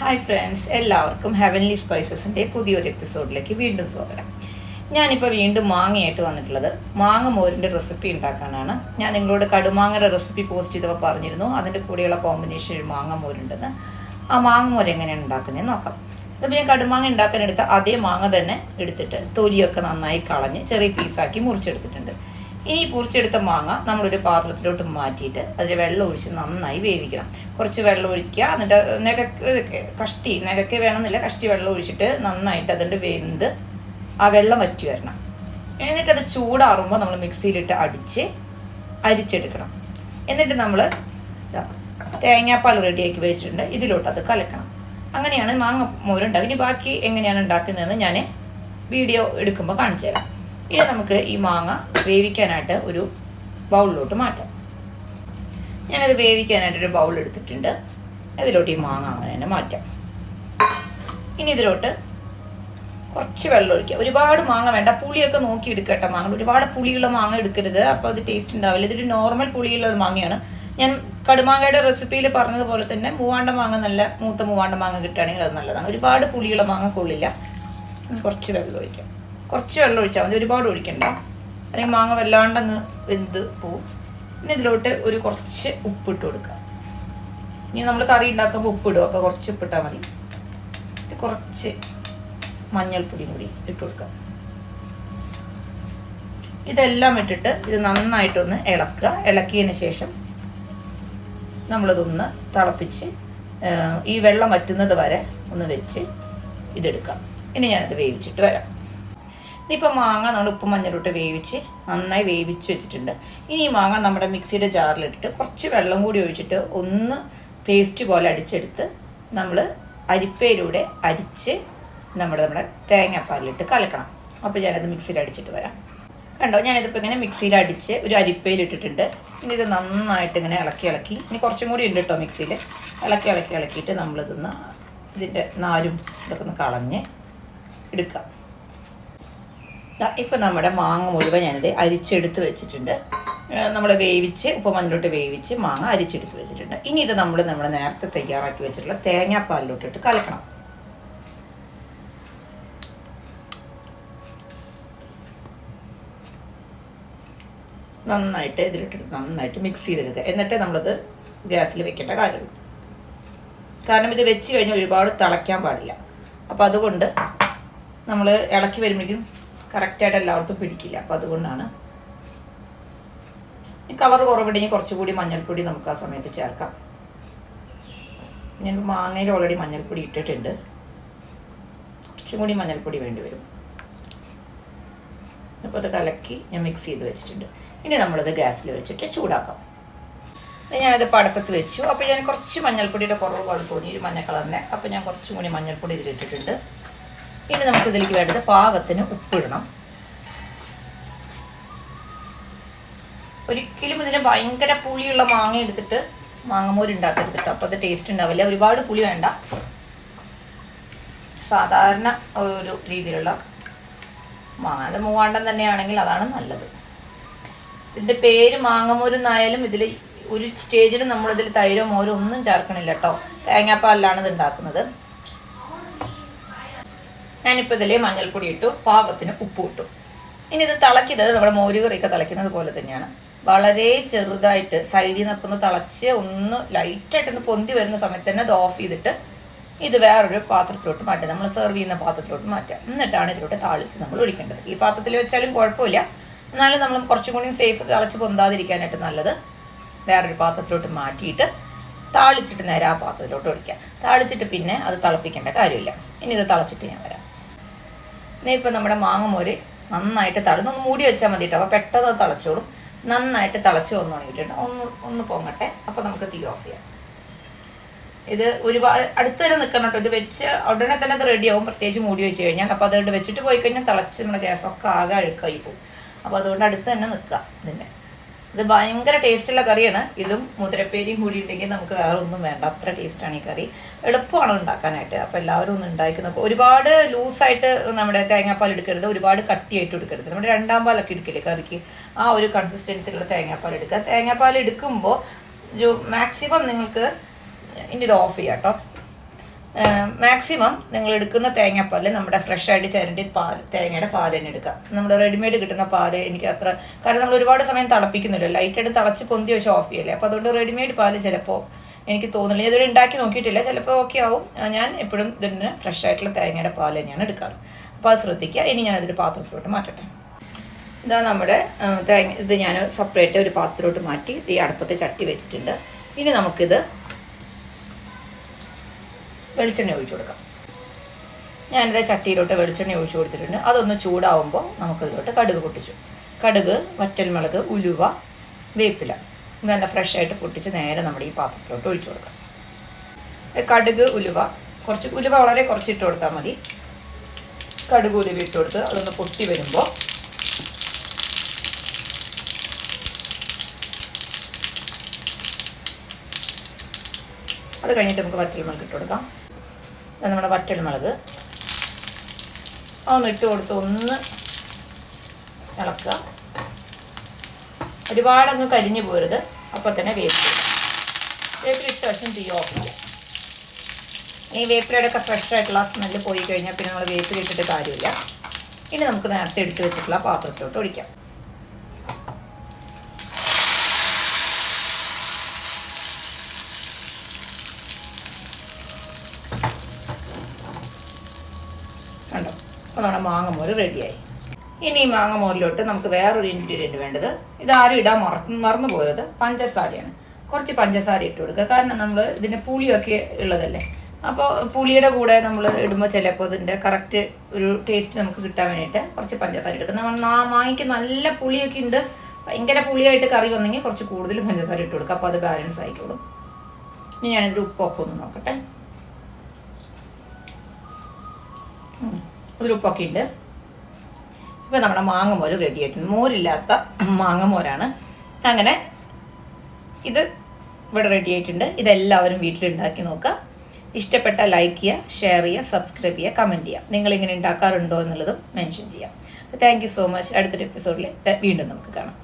Hi friends എല്ലാവർക്കും heavenly സ്പൈസസിന്റെ പുതിയൊരു എപ്പിസോഡിലേക്ക് വീണ്ടും സ്വാഗതം. ഞാനിപ്പോൾ വീണ്ടും മാങ്ങയായിട്ട് വന്നിട്ടുള്ളത്. മാങ്ങ മോരിന്റെ റെസിപ്പി ഉണ്ടാക്കാനാണ്. ഞാൻ നിങ്ങളോട് കടുമാങ്ങയുടെ റെസിപ്പി പോസ്റ്റ് ചെയ്തപ്പോൾ പറഞ്ഞിരുന്നു. അതിന്റെ കൂടെയുള്ള കോമ്പിനേഷൻ ഒരു മാങ്ങ മോരുണ്ടെന്ന്. ആ മാങ്ങ മോര് എങ്ങനെയാണ് ഉണ്ടാക്കുന്നതെന്ന് നോക്കാം. അപ്പോൾ ഞാൻ കടുമാങ്ങ ഉണ്ടാക്കാനെടുത്ത അതേ മാങ്ങ തന്നെ എടുത്തിട്ട് തൊലിയൊക്കെ നന്നായി കളഞ്ഞ് ചെറിയ പീസാക്കി മുറിച്ചെടുത്തിട്ടുണ്ട്. ഇനി പൊറിച്ചെടുത്ത മാങ്ങ നമ്മളൊരു പാത്രത്തിലോട്ട് മാറ്റിയിട്ട് അതിൽ വെള്ളം ഒഴിച്ച് നന്നായി വേവിക്കണം. കുറച്ച് വെള്ളം ഒഴിക്കുക. എന്നിട്ട് നിരക്ക് കഷ്ടി നിരക്ക് വേണമെന്നില്ല കഷ്ടി വെള്ളം ഒഴിച്ചിട്ട് നന്നായിട്ട് അതിന്റെ വെന്ത് ആ വെള്ളം വറ്റി വരണം. എന്നിട്ട് അത് ചൂടാറുമ്പോൾ നമ്മൾ മിക്സിയിലിട്ട് അടിച്ച് അരിച്ചെടുക്കണം. എന്നിട്ട് നമ്മൾ തേങ്ങാപ്പാൽ റെഡിയാക്കി വെച്ചിട്ടുണ്ട്. ഇതിലോട്ട് അത് കലക്കണം. അങ്ങനെയാണ് മാങ്ങ മോരുണ്ടാക്കുക. ഇനി ബാക്കി എങ്ങനെയാണ് ഉണ്ടാക്കുന്നതെന്ന് ഞാൻ വീഡിയോ എടുക്കുമ്പോൾ കാണിച്ചു തരാം ഇനി നമുക്ക് ഈ മാങ്ങ വേവിക്കാനായിട്ട് ഒരു ബൗളിലോട്ട് മാറ്റാം. ഞാനത് വേവിക്കാനായിട്ട് ഒരു ബൗൾ എടുത്തിട്ടുണ്ട്. അതിലോട്ട് ഈ മാങ്ങ അങ്ങനെ തന്നെ മാറ്റാം. ഇനി ഇതിലോട്ട് കുറച്ച് വെള്ളം ഒഴിക്കുക ഒരുപാട് മാങ്ങ വേണ്ട. പുളിയൊക്കെ നോക്കി എടുക്കട്ടെ മാങ്ങ. ഒരുപാട് പുളിയുള്ള മാങ്ങ എടുക്കരുത്. അപ്പോൾ അത് ടേസ്റ്റ് ഉണ്ടാവില്ല. ഇതൊരു നോർമൽ പുളിയുള്ള മാങ്ങയാണ്. ഞാൻ കടുമാങ്ങയുടെ റെസിപ്പിയിൽ പറഞ്ഞതുപോലെ തന്നെ മൂവാണ്ട മാങ്ങ നല്ല മൂത്ത മൂവാണ്ട മാങ്ങ കിട്ടുകയാണെങ്കിൽ അത് നല്ലതാണ്. ഒരുപാട് പുളിയുള്ള മാങ്ങ കൊള്ളില്ല. കുറച്ച് വെള്ളം ഒഴിക്കാം. കുറച്ച് വെള്ളം ഒഴിച്ചാൽ മതി. ഒരുപാട് ഒഴിക്കണ്ട. അല്ലെങ്കിൽ മാങ്ങ വല്ലാണ്ടങ്ങ് വെന്ത് പോവും. പിന്നെ ഇതിലോട്ട് ഒരു കുറച്ച് ഉപ്പിട്ട് കൊടുക്കുക. ഇനി നമ്മൾ കറി ഉണ്ടാക്കുമ്പോൾ ഉപ്പിടും. അപ്പോൾ കുറച്ച് ഉപ്പിട്ടാൽ മതി. കുറച്ച് മഞ്ഞൾപ്പൊടി കൂടി ഇട്ട് കൊടുക്കാം ഇതെല്ലാം ഇട്ടിട്ട് ഇത് നന്നായിട്ടൊന്ന് ഇളക്കുക. ഇളക്കിയതിന് ശേഷം നമ്മളിതൊന്ന് തിളപ്പിച്ച് ഈ വെള്ളം വറ്റുന്നത് വരെ ഒന്ന് വെച്ച് ഇതെടുക്കാം ഇനി ഞാനത് വേവിച്ചിട്ട് വരാം. ഇതിപ്പോൾ മാങ്ങ നമ്മൾ ഉപ്പും മഞ്ഞളിട്ട് വേവിച്ച് നന്നായി വേവിച്ച് വെച്ചിട്ടുണ്ട്. ഇനി ഈ മാങ്ങ നമ്മുടെ മിക്സിയുടെ ജാറിലിട്ടിട്ട് കുറച്ച് വെള്ളം കൂടി ഒഴിച്ചിട്ട് ഒന്ന് പേസ്റ്റ് പോലെ അടിച്ചെടുത്ത് നമ്മൾ അരിപ്പയിലൂടെ അരിച്ച് നമ്മുടെ നമ്മുടെ തേങ്ങാപ്പാലിലിട്ട് കലക്കണം. അപ്പോൾ ഞാനത് മിക്സിയിൽ അടിച്ചിട്ട് വരാം. കണ്ടോ? ഞാനിതിപ്പോൾ ഇങ്ങനെ മിക്സിയിൽ അടിച്ച് ഒരു അരിപ്പയിൽ ഇട്ടിട്ടുണ്ട്. ഇനി ഇത് നന്നായിട്ട് ഇങ്ങനെ ഇളക്കി ഇളക്കി ഇനി കുറച്ചും കൂടി ഉണ്ട് കേട്ടോ മിക്സിയിൽ. ഇളക്കി ഇളക്കി ഇളക്കിയിട്ട് നമ്മളിതൊന്ന് ഇതിന്റെ നാരും ഇതൊക്കെ ഒന്ന് കളഞ്ഞ് എടുക്കാം. ഇപ്പം നമ്മുടെ മാങ്ങ മുഴുവൻ ഞാനിത് അരിച്ചെടുത്ത് വെച്ചിട്ടുണ്ട്. നമ്മൾ വേവിച്ച് ഉപ്പ് മഞ്ഞളിട്ട് വേവിച്ച് മാങ്ങ അരിച്ചെടുത്ത് വെച്ചിട്ടുണ്ട്. ഇനി ഇത് നമ്മൾ നമ്മൾ നേരത്തെ തയ്യാറാക്കി വെച്ചിട്ടുള്ള തേങ്ങാപ്പാലിലോട്ടിട്ട് കലക്കണം. നന്നായിട്ട് ഇതിലിട്ടിട്ട് നന്നായിട്ട് മിക്സ് ചെയ്തെടുക്കുക. എന്നിട്ട് നമ്മളത് ഗ്യാസിൽ വെക്കേണ്ട കാര്യമുള്ളൂ കാരണം ഇത് വെച്ച് കഴിഞ്ഞാൽ ഒരുപാട് തിളയ്ക്കാൻ പാടില്ല. അപ്പോൾ അതുകൊണ്ട് നമ്മൾ ഇളക്കി വരുമ്പോഴേക്കും കറക്റ്റായിട്ട് എല്ലായിടത്തും പിടിക്കില്ല. അപ്പോൾ അതുകൊണ്ടാണ്. ഈ കളർ കുറവുണ്ടെങ്കിൽ കുറച്ചുകൂടി മഞ്ഞൾപ്പൊടി നമുക്ക് ആ സമയത്ത് ചേർക്കാം. ഞാൻ മാങ്ങയിൽ ഓൾറെഡി മഞ്ഞൾപ്പൊടി ഇട്ടിട്ടുണ്ട്. കുറച്ചും കൂടി മഞ്ഞൾപ്പൊടി വേണ്ടി വരും. അപ്പോൾ അത് കലക്കി ഞാൻ മിക്സ് ചെയ്ത് വെച്ചിട്ടുണ്ട്. ഇനി നമ്മളത് ഗ്യാസിൽ വെച്ചിട്ട് ചൂടാക്കാം. ഞാനത് പടപ്പത്ത് വെച്ചു. അപ്പോൾ ഞാൻ കുറച്ച് മഞ്ഞൾപ്പൊടിയുടെ കുറവ് തോന്നി ഒരു മഞ്ഞ കളറിനെ. അപ്പോൾ ഞാൻ കുറച്ചും കൂടി മഞ്ഞൾപ്പൊടി ഇതിലിട്ടിട്ടുണ്ട്. ഇനി നമുക്ക് ഇതിലേക്ക് വേണ്ടത് പാകത്തിന് ഉപ്പിടണം. ഒരിക്കലും ഇതിന് ഭയങ്കര പുളിയുള്ള മാങ്ങ എടുത്തിട്ട് മാങ്ങമോര് ഉണ്ടാക്കരുത് കേട്ടോ അപ്പോൾ അത് ടേസ്റ്റ് ഉണ്ടാവില്ല. ഒരുപാട് പുളി വേണ്ട. സാധാരണ ഒരു രീതിയിലുള്ള മാങ്ങ. അത് മൂവാണ്ടം തന്നെയാണെങ്കിൽ അതാണ് നല്ലത്. ഇതിന്റെ പേര് മാങ്ങമോരെന്നായാലും ഇതിൽ ഒരു സ്റ്റേജിൽ നമ്മളിതിൽ തൈരോ മോരോ ഒന്നും ചേർക്കണില്ല കേട്ടോ തേങ്ങാപ്പാലിലാണ് ഇത് ഉണ്ടാക്കുന്നത്. ഞാനിപ്പോൾ ഇതിൽ മഞ്ഞൾപ്പൊടി ഇട്ടു പാകത്തിന് ഉപ്പ് ഇട്ടു ഇനി ഇത് തിളക്കിയത് നമ്മുടെ മോര് കറിയൊക്കെ തിളയ്ക്കുന്നത് പോലെ തന്നെയാണ്. വളരെ ചെറുതായിട്ട് സൈഡിൽ നിന്നൊക്കെ ഒന്ന് തിളച്ച് ഒന്ന് ലൈറ്റായിട്ട് ഒന്ന് പൊന്തി വരുന്ന സമയത്ത് തന്നെ അത് ഓഫ് ചെയ്തിട്ട് ഇത് വേറൊരു പാത്രത്തിലോട്ട് മാറ്റുക. നമ്മൾ സെർവ് ചെയ്യുന്ന പാത്രത്തിലോട്ട് മാറ്റുക. എന്നിട്ടാണ് ഇതിലോട്ട് താളിച്ച് നമ്മൾ ഒഴിക്കേണ്ടത്. ഈ പാത്രത്തിൽ വെച്ചാലും കുഴപ്പമില്ല. എന്നാലും നമ്മൾ കുറച്ചും കൂടി സേഫ് തിളച്ച് പൊന്താതിരിക്കാനായിട്ട് നല്ലത് വേറൊരു പാത്രത്തിലോട്ട് മാറ്റിയിട്ട് താളിച്ചിട്ട് നേരെ ആ പാത്രത്തിലോട്ട് ഒഴിക്കുക. താളിച്ചിട്ട് പിന്നെ അത് തിളപ്പിക്കേണ്ട കാര്യമില്ല. ഇനി ഇത് തിളച്ചിട്ട് ഞാൻ വരാം. ഇനി ഇപ്പം നമ്മുടെ മാങ്ങമോര് നന്നായിട്ട് തളന്ന് മൂടി വെച്ചാൽ മതി കേട്ടോ അപ്പോൾ പെട്ടെന്ന് തിളച്ചോളും. നന്നായിട്ട് തിളച്ച് വന്നു തുടങ്ങിയിട്ടുണ്ട് ഒന്ന് ഒന്ന് പൊങ്ങട്ടെ. അപ്പോൾ നമുക്ക് തീ ഓഫ് ചെയ്യാം. ഇത് ഒരുപാട് അടുത്ത് തന്നെ നിൽക്കണം കേട്ടോ. ഇത് വെച്ച് ഉടനെ തന്നെ അത് റെഡിയാവും പ്രത്യേകിച്ച് മൂടി വെച്ച് കഴിഞ്ഞാൽ. അപ്പോൾ അതുകൊണ്ട് വെച്ചിട്ട് പോയി കഴിഞ്ഞാൽ തിളച്ച് നമ്മുടെ ഗ്യാസൊക്കെ ആകെ അഴുക്കായി പോകും. അപ്പോൾ അതുകൊണ്ട് അടുത്ത് തന്നെ നിൽക്കുക ഇതിന്റെ ഇത് ഭയങ്കര ടേസ്റ്റുള്ള കറിയാണ്. ഇതും മുതിരപ്പേരിയും കൂടി ഉണ്ടെങ്കിൽ നമുക്ക് വേറെ ഒന്നും വേണ്ട. അത്ര ടേസ്റ്റാണ് ഈ കറി. എളുപ്പമാണ് ഉണ്ടാക്കാനായിട്ട്. അപ്പോൾ എല്ലാവരും ഒന്ന് ഉണ്ടാക്കി നോക്കുക ഒരുപാട് ലൂസായിട്ട് നമ്മുടെ തേങ്ങാപ്പാൽ എടുക്കരുത്. ഒരുപാട് കട്ടിയായിട്ട് എടുക്കരുത്. നമ്മുടെ രണ്ടാം പാലൊക്കെ എടുക്കില്ലേ കറിക്ക്? ആ ഒരു കൺസിസ്റ്റൻസിലുള്ള തേങ്ങാപ്പാൽ എടുക്കുക. തേങ്ങാപ്പാൽ എടുക്കുമ്പോൾ മാക്സിമം നിങ്ങൾക്ക് ഇനി ഇത് ഓഫ് ചെയ്യാം കേട്ടോ. മാക്സിമം നിങ്ങൾ എടുക്കുന്ന തേങ്ങാപ്പാൽ നമ്മുടെ ഫ്രഷ് ആയിട്ട് ചേരേണ്ടി പാൽ തേങ്ങയുടെ പാൽ തന്നെ എടുക്കാം നമ്മുടെ റെഡിമെയ്ഡ് കിട്ടുന്ന പാൽ എനിക്ക് അത്ര കാരണം നമ്മൾ ഒരുപാട് സമയം തിളപ്പിക്കുന്നില്ല. ലൈറ്റായിട്ട് തിളച്ച് പൊന്തി വെച്ച് ഓഫ് ചെയ്യല്ലേ. അപ്പോൾ അതുകൊണ്ട് റെഡിമെയ്ഡ് പാൽ ചിലപ്പോൾ എനിക്ക് തോന്നുന്നില്ല. ഇതുവരെ ഉണ്ടാക്കി നോക്കിയിട്ടില്ല. ചിലപ്പോൾ ഓക്കെ ആവും. ഞാൻ എപ്പോഴും ഇതിന് ഫ്രഷ് ആയിട്ടുള്ള തേങ്ങയുടെ പാൽ തന്നെയാണ് എടുക്കാറ്. അപ്പോൾ അത് ശ്രദ്ധിക്കുക. ഇനി ഞാൻ ഞാനതൊരു പാത്രത്തിലോട്ട് മാറ്റട്ടെ. ഇതാ നമ്മുടെ തേങ്ങ ഇത് ഞാൻ സെപ്പറേറ്റ് ഒരു പാത്രത്തിലോട്ട് മാറ്റി ഈ അടുപ്പത്തെ ചട്ടി വെച്ചിട്ടുണ്ട്. ഇനി നമുക്കിത് വെളിച്ചെണ്ണ ഒഴിച്ചു കൊടുക്കാം. ഞാനിത് ചട്ടിയിലോട്ട് വെളിച്ചെണ്ണ ഒഴിച്ചു കൊടുത്തിട്ടുണ്ട്. അതൊന്ന് ചൂടാവുമ്പോൾ നമുക്കിതിലോട്ട് കടുക് പൊട്ടിച്ചു. കടുക് വറ്റൽമുളക് ഉലുവ വേപ്പില നല്ല ഫ്രഷ് ആയിട്ട് പൊട്ടിച്ച് നേരെ നമ്മുടെ ഈ പാത്രത്തിലോട്ട് ഒഴിച്ചു കൊടുക്കാം. കടുക് ഉലുവ കുറച്ച് ഉലുവ വളരെ കുറച്ച് ഇട്ട് കൊടുത്താൽ മതി. കടുക് ഉലുവ ഇട്ട് കൊടുത്ത് അതൊന്ന് പൊട്ടി വരുമ്പോൾ അത് കഴിഞ്ഞിട്ട് നമുക്ക് വറ്റൽമുളക് ഇട്ട് കൊടുക്കാം. അത് നമ്മുടെ വറ്റൽമുളക് അതൊന്ന് ഇട്ട് കൊടുത്ത് ഒന്ന് ഇളക്കുക. ഒരുപാടൊന്ന് കരിഞ്ഞു പോരുത്. അപ്പോൾ തന്നെ വേപ്പിൽ വേപ്പിൽ ഇട്ട് വശം തീ ഓഫ് ഈ വേപ്പിലയുടെയൊക്കെ ഫ്രഷ് ആയിട്ടുള്ള സ്മെല്ല് പോയി കഴിഞ്ഞാൽ പിന്നെ നമ്മൾ വേപ്പിലിട്ടിട്ട് കാര്യമില്ല. ഇനി നമുക്ക് നേരത്തെ എടുത്ത് വെച്ചിട്ടുള്ള പാത്രത്തിലോട്ട് ഒഴിക്കാം കണ്ടോ അപ്പോൾ നമ്മുടെ മാങ്ങമോര് റെഡിയായി. ഇനി മാങ്ങമോരിലോട്ട് നമുക്ക് വേറൊരു ഇൻഗ്രീഡിയന്റ് വേണ്ടത്. ഇതാരും ഇടാൻ മറ മറന്നു പോയത് പഞ്ചസാരയാണ്. കുറച്ച് പഞ്ചസാര ഇട്ട് കൊടുക്കുക. കാരണം നമ്മൾ ഇതിന് പുളിയൊക്കെ ഉള്ളതല്ലേ. അപ്പോൾ പുളിയുടെ കൂടെ നമ്മൾ ഇടുമ്പോൾ ചിലപ്പോൾ ഇതിന്റെ കറക്റ്റ് ഒരു ടേസ്റ്റ് നമുക്ക് കിട്ടാൻ വേണ്ടിയിട്ട് കുറച്ച് പഞ്ചസാര എടുക്കും നമ്മൾ മാങ്ങയ്ക്ക് നല്ല പുളിയൊക്കെ ഉണ്ട് ഭയങ്കര പുളിയായിട്ട് കറി വന്നെങ്കിൽ കുറച്ച് കൂടുതൽ പഞ്ചസാര ഇട്ട് കൊടുക്കുക. അപ്പോൾ അത് ബാലൻസ് ആയിക്കോളും. ഇനി ഞാനിതിൽ ഉപ്പൊക്കെ ഒന്ന് നോക്കട്ടെ. ഉപ്പൊക്കെ ഉണ്ട് ഇപ്പം നമ്മുടെ മാങ്ങമോര് റെഡി ആയിട്ടുണ്ട്. മോരില്ലാത്ത മാങ്ങമോരാണ്. അങ്ങനെ ഇത് ഇവിടെ റെഡി ആയിട്ടുണ്ട്. ഇതെല്ലാവരും വീട്ടിലുണ്ടാക്കി നോക്കുക. ഇഷ്ടപ്പെട്ട ലൈക്ക് ചെയ്യുക ഷെയർ ചെയ്യുക സബ്സ്ക്രൈബ് ചെയ്യുക കമന്റ് ചെയ്യുക. നിങ്ങളിങ്ങനെ ഉണ്ടാക്കാറുണ്ടോ എന്നുള്ളതും മെൻഷൻ ചെയ്യാം താങ്ക് സോ മച്ച് അടുത്തൊരു എപ്പിസോഡിൽ വീണ്ടും നമുക്ക് കാണാം.